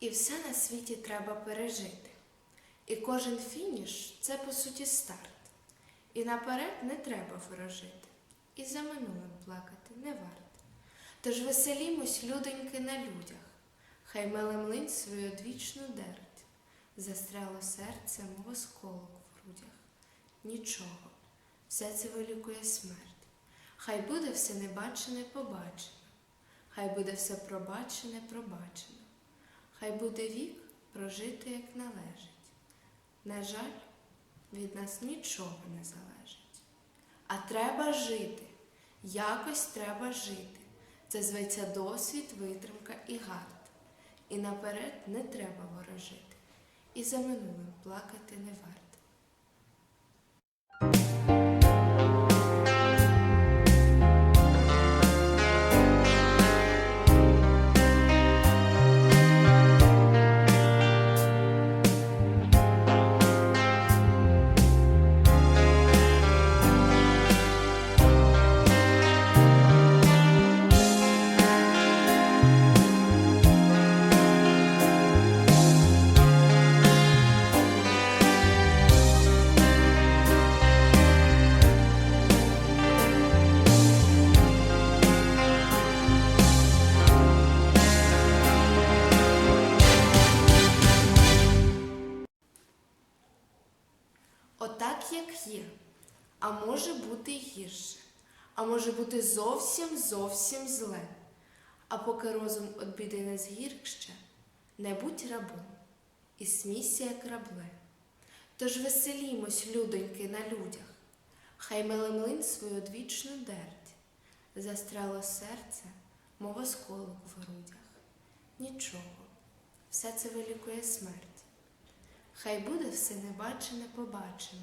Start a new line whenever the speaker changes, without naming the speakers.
І все на світі треба пережити. І кожен фініш це по суті старт. І наперед не треба ворожити, і за минулим плакати не варто. Тож веселімось, людоньки, на людях, хай меле млин свою одвічну дерть, застряло серце, мов осколок в грудях. Нічого, все це вилікує смерть. Хай буде все небачене побачено, хай буде все пробачене пробачено, хай буде вік прожити, як належить. На жаль, від нас нічого не залежить. А треба жити, якось треба жити. Це зветься досвід, витримка і гард. І наперед не треба ворожити, і за минулим плакати не варто. Є. А може бути гірше, а може бути зовсім зовсім зле. А поки розум від біди не згіркще, не будь рабом і смійся, як рабле. Тож веселімось, людоньки, на людях, хай милемлин свою одвічну дерть, застряло серце, мов осколок в грудях. Нічого, все це вилікує смерть. Хай буде все небачене побачено,